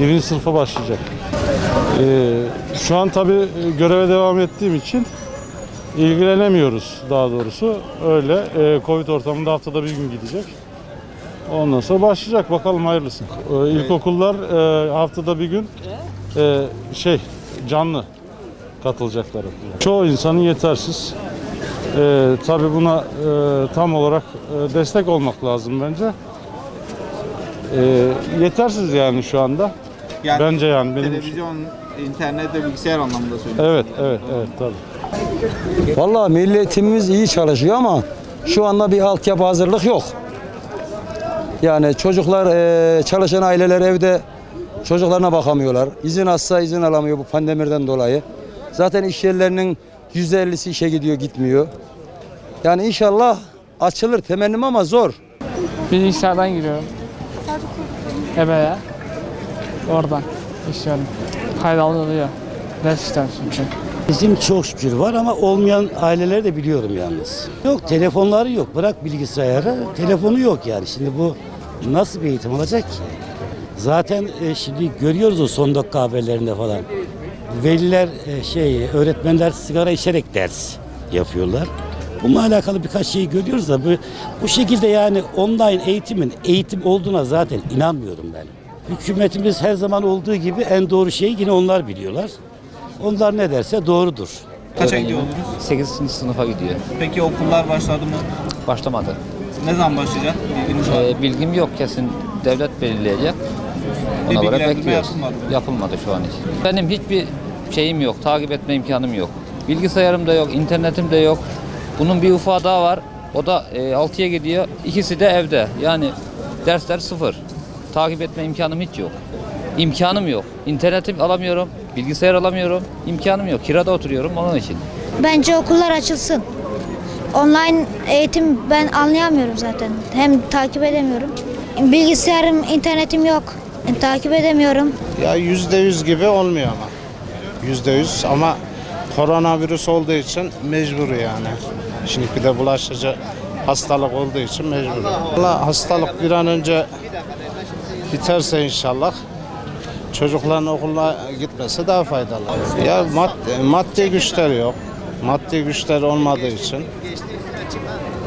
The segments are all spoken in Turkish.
Birinci sınıfa başlayacak. Ee, şu an tabii e, göreve devam ettiğim için ilgilenemiyoruz daha doğrusu. Öyle e, Covid ortamında haftada bir gün gidecek. Ondan sonra başlayacak bakalım hayırlısı. Ee, ilkokullar e, haftada bir gün e, şey canlı katılacaklar. Çoğu insanın yetersiz. Ee, tabii buna e, tam olarak e, destek olmak lazım bence. Ee, yetersiz yani şu anda. Yani Bence yani benim televizyon, internet ve bilgisayar anlamında söylüyorum. Evet, evet, evet tabii. Vallahi milletimiz iyi çalışıyor ama şu anda bir altyapı hazırlık yok. Yani çocuklar eee, çalışan aileler evde çocuklarına bakamıyorlar. İzin alsa izin alamıyor bu pandemiden dolayı. Zaten iş yerlerinin %50'si işe gidiyor gitmiyor. Yani inşallah açılır temennim ama zor. Bilgisayardan giriyorum. Ebe'ye. Oradan işliyorum. Kaydalınıyor. Ders işlem çünkü. Bizim çok şükür var ama olmayan aileleri de biliyorum yalnız. Yok telefonları yok. Bırak bilgisayarı. Telefonu yok yani. Şimdi bu nasıl bir eğitim alacak ki? Zaten e, şimdi görüyoruz o son dakika haberlerinde falan. Veliler e, şey öğretmenler sigara içerek ders yapıyorlar. Bununla alakalı birkaç şey görüyoruz da bu, bu şekilde yani online eğitimin eğitim olduğuna zaten inanmıyorum ben. Hükümetimiz her zaman olduğu gibi en doğru şeyi yine onlar biliyorlar. Onlar ne derse doğrudur. Kaça gidiyor oluruz? 8. sınıfa gidiyor. Peki okullar başladı mı? Başlamadı. Ne zaman başlayacak? Bilginiz var mı? Ee, bilgim yok kesin devlet belirleyecek. Bir Ona göre bilgilendirme bekliyoruz. yapılmadı mı? Yapılmadı şu an için. Benim hiçbir şeyim yok, takip etme imkanım yok. Bilgisayarım da yok, internetim de yok. Bunun bir ufağı daha var. O da e, 6'ya gidiyor. İkisi de evde. Yani dersler sıfır. Takip etme imkanım hiç yok. İmkanım yok. İnternetim alamıyorum, bilgisayar alamıyorum. İmkanım yok. Kirada oturuyorum onun için. Bence okullar açılsın. Online eğitim ben anlayamıyorum zaten. Hem takip edemiyorum. Bilgisayarım, internetim yok. Takip edemiyorum. Ya yüzde yüz gibi olmuyor ama. Yüzde yüz ama koronavirüs olduğu için mecbur yani. Şimdi bir de bulaşıcı hastalık olduğu için mecbur. Allah hastalık bir an önce biterse inşallah çocukların okula gitmesi daha faydalı. Ya maddi, maddi güçler yok. Maddi güçler olmadığı için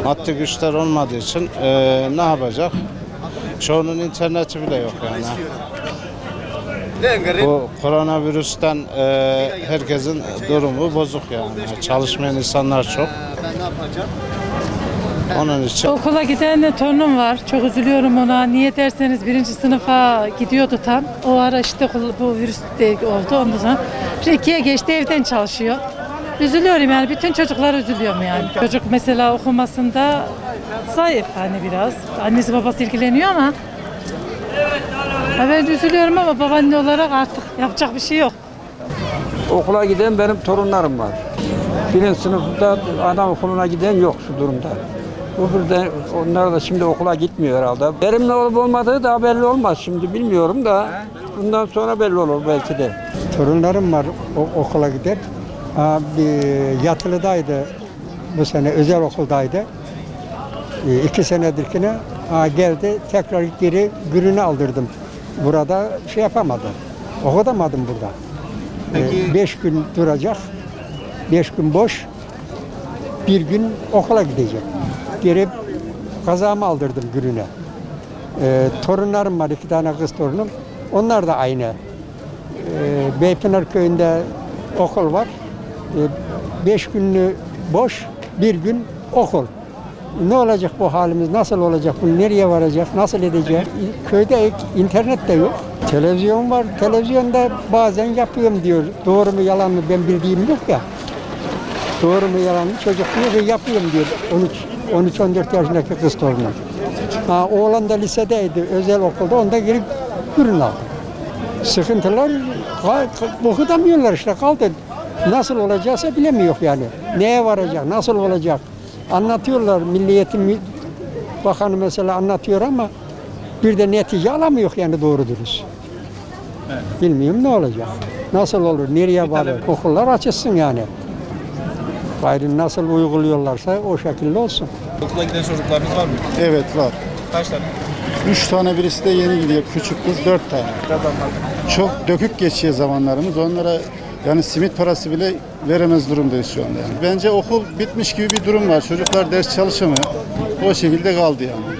maddi güçler olmadığı için eee, ne yapacak? Çoğunun interneti bile yok yani. Bu koronavirüsten e, herkesin durumu bozuk yani. Çalışmayan insanlar çok. Onun için Okula giden de torunum var. Çok üzülüyorum ona. Niye derseniz birinci sınıfa gidiyordu tam. O ara işte bu virüs de oldu. Ondan sonra işte ikiye geçti evden çalışıyor. Üzülüyorum yani. Bütün çocuklar üzülüyorum yani. Çocuk mesela okumasında zayıf hani biraz. Annesi babası ilgileniyor ama ben üzülüyorum ama babaanne olarak artık yapacak bir şey yok. Okula giden benim torunlarım var. Birinci sınıfta anaokuluna giden yok şu durumda. Bu birden onlar da şimdi okula gitmiyor herhalde. Verimli olup olmadığı daha belli olmaz şimdi bilmiyorum da bundan sonra belli olur belki de. Torunlarım var o- okula gider. Bir yatılıdaydı bu sene özel okuldaydı. E, iki senedirkine geldi tekrar geri gününü aldırdım. Burada şey yapamadı. Okutamadım burada. Peki- E, beş gün duracak. Beş gün boş. Bir gün okula gidecek. Geri kazamı aldırdım gününe. E, torunlarım var iki tane kız torunum. Onlar da aynı. Ee, Beypınar köyünde okul var. Ee, Beş günlü boş, bir gün okul. Ne olacak bu halimiz? Nasıl olacak? Bu nereye varacak? Nasıl edecek? Köyde internet de yok. Televizyon var. Televizyonda bazen yapıyorum diyor. Doğru mu yalan mı ben bildiğim yok ya. Doğru mu yalan mı? Çocuk diyor ki yapıyorum diyor. 13 13-14 yaşındaki kız torunum. Ha, oğlan da lisedeydi, özel okulda. Onda geri ürün aldı sıkıntılar okutamıyorlar işte kaldı. Nasıl olacaksa bilemiyor yani. Neye varacak, nasıl olacak? Anlatıyorlar Milli Eğitim Mü- Bakanı mesela anlatıyor ama bir de netice alamıyor yani doğru dürüst. Bilmiyorum ne olacak. Nasıl olur, nereye varır? Okullar açılsın yani. Gayrı nasıl uyguluyorlarsa o şekilde olsun. Okula giden çocuklarınız var mı? evet var. Kaç tane? Üç tane birisi de yeni gidiyor. Küçük kız dört tane. Çok dökük geçiyor zamanlarımız. Onlara yani simit parası bile veremez durumdayız şu anda yani. Bence okul bitmiş gibi bir durum var. Çocuklar ders çalışamıyor. O şekilde kaldı yani.